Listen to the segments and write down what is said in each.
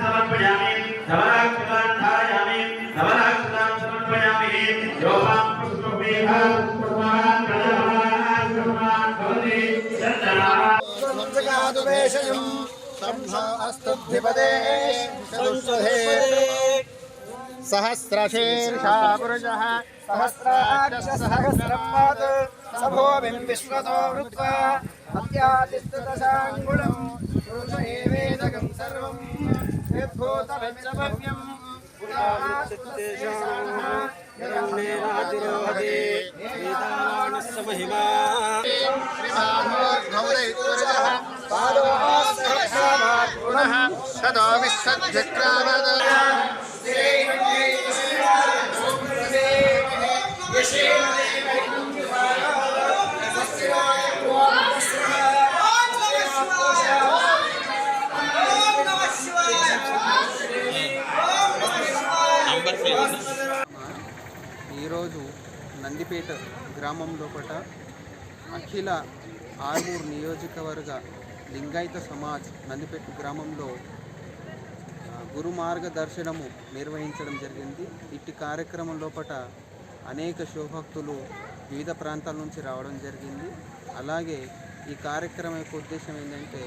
సమర్పయామి నవరాక్షసాధ్యాయామి నవరాక్షసాం సమర్పయామి యోగాం పుష్పమేఘాం सर्वेशयम् सहस्रशीर्षापुरुषः सहस्राक्षसहस्रमात् सभोभिम् विश्वतो वृत्वा अत्यादिस्तदशाङ्गुणम् एवेदकम् सर्वम् यद्भूतमिन्द्रभव्यम् महिमा యద్భూతమిచ్చమవ్యం తదో విశ్వధ్యక్రామద ఈరోజు నందిపేట గ్రామం లోపల అఖిల ఆర్మూర్ నియోజకవర్గ లింగాయత సమాజ్ నందిపేట గ్రామంలో గురు మార్గదర్శనము నిర్వహించడం జరిగింది. ఇట్టి కార్యక్రమం లోపల అనేక శివభక్తులు వివిధ ప్రాంతాల నుంచి రావడం జరిగింది. అలాగే ఈ కార్యక్రమం యొక్క ఉద్దేశం ఏంటంటే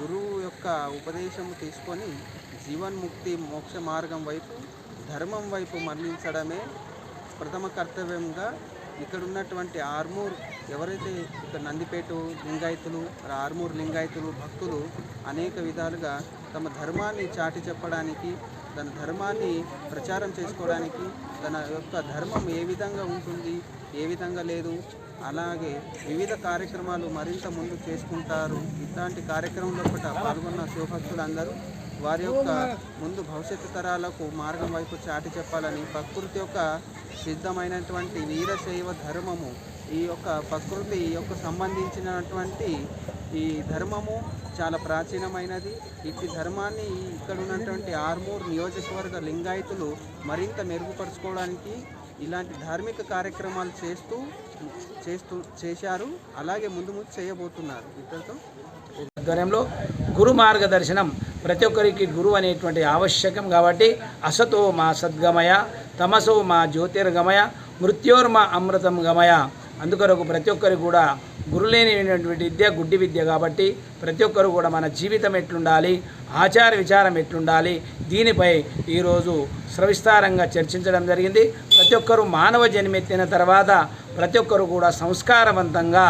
గురువు యొక్క ఉపదేశం తీసుకొని జీవన్ముక్తి మోక్ష మార్గం వైపు ధర్మం వైపు మరణించడమే ప్రథమ కర్తవ్యంగా ఇక్కడ ఉన్నటువంటి ఆర్మూర్ ఎవరైతే ఇక్కడ నందిపేట లింగాయతులు ఆర్మూర్ లింగాయతులు భక్తులు అనేక విధాలుగా తమ ధర్మాన్ని చాటి చెప్పడానికి తన ధర్మాన్ని ప్రచారం చేసుకోవడానికి తన యొక్క ధర్మం ఏ విధంగా ఉంటుంది ఏ విధంగా లేదు అలాగే వివిధ కార్యక్రమాలు మరింత ముందు చేసుకుంటారు. ఇట్లాంటి కార్యక్రమంలో లోపల పాల్గొన్న శివభక్తులందరూ వారి యొక్క ముందు భవిష్యత్తు తరాలకు మార్గం వైపు చాటి చెప్పాలని ప్రకృతి యొక్క సిద్ధమైనటువంటి వీరశైవ ధర్మము ఈ యొక్క ప్రకృతి యొక్క సంబంధించినటువంటి ఈ ధర్మము చాలా ప్రాచీనమైనది. ఇట్టి ధర్మాన్ని ఇక్కడ ఉన్నటువంటి ఆర్మూర్ నియోజకవర్గ లింగాయతులు మరింత మెరుగుపరుచుకోవడానికి ఇలాంటి ధార్మిక కార్యక్రమాలు చేస్తూ చేస్తూ చేశారు. అలాగే ముందు ముందు చేయబోతున్నారు. ఇక్కడితో ఆధ్వర్యంలో గురు మార్గదర్శనం ప్రతి ఒక్కరికి గురువు అనేటువంటి ఆవశ్యకం కాబట్టి అసతో మా సద్గమయ తమసో మా జ్యోతిర్గమయ మృత్యోర్మ అమృతం గమయ. అందుకొరకు ప్రతి ఒక్కరికి కూడా గురులేనిటువంటి విద్య గుడ్డి విద్య కాబట్టి ప్రతి ఒక్కరు కూడా మన జీవితం ఎట్లుండాలి ఆచార విచారం ఎట్లుండాలి దీనిపై ఈరోజు సవిస్తారంగా చర్చించడం జరిగింది. ప్రతి ఒక్కరు మానవ జన్మెత్తిన తర్వాత ప్రతి ఒక్కరు కూడా సంస్కారవంతంగా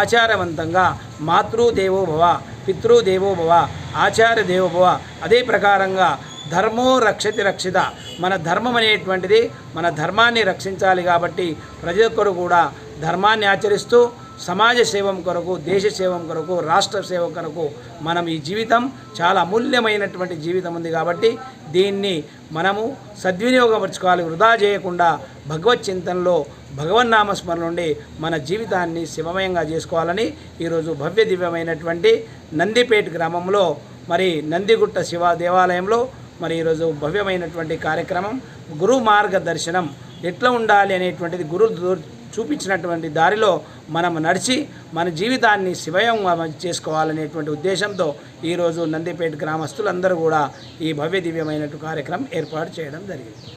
ఆచారవంతంగా మాతృదేవోభవ పితృదేవోభవ ఆచార్య దేవోభవ. అదే ప్రకారంగా ధర్మో రక్షతి రక్షిత. మన ధర్మం అనేటువంటిది మన ధర్మాన్ని రక్షించాలి కాబట్టి ప్రతి ఒక్కరు కూడా ధర్మాన్ని ఆచరిస్తూ సమాజ సేవం కొరకు దేశ సేవం కొరకు రాష్ట్ర సేవ కొరకు మనం ఈ జీవితం చాలా అమూల్యమైనటువంటి జీవితం ఉంది కాబట్టి దీన్ని మనము సద్వినియోగపరచుకోవాలి వృధా చేయకుండా భగవత్ చింతనలో భగవన్నామస్మరణ నుండి మన జీవితాన్ని శివమయంగా చేసుకోవాలని ఈరోజు భవ్య దివ్యమైనటువంటి నందిపేట గ్రామంలో మరి నందిగుట్ట శివ దేవాలయంలో మరి ఈరోజు భవ్యమైనటువంటి కార్యక్రమం గురు మార్గదర్శనం ఎట్లా ఉండాలి అనేటువంటిది గురు చూపించినటువంటి దారిలో మనం నడిచి మన జీవితాన్ని శివయం చేసుకోవాలనేటువంటి ఉద్దేశంతో ఈరోజు నందిపేట గ్రామస్తులందరూ కూడా ఈ భవ్య దివ్యమైనటువంటి కార్యక్రమం ఏర్పాటు చేయడం జరిగింది.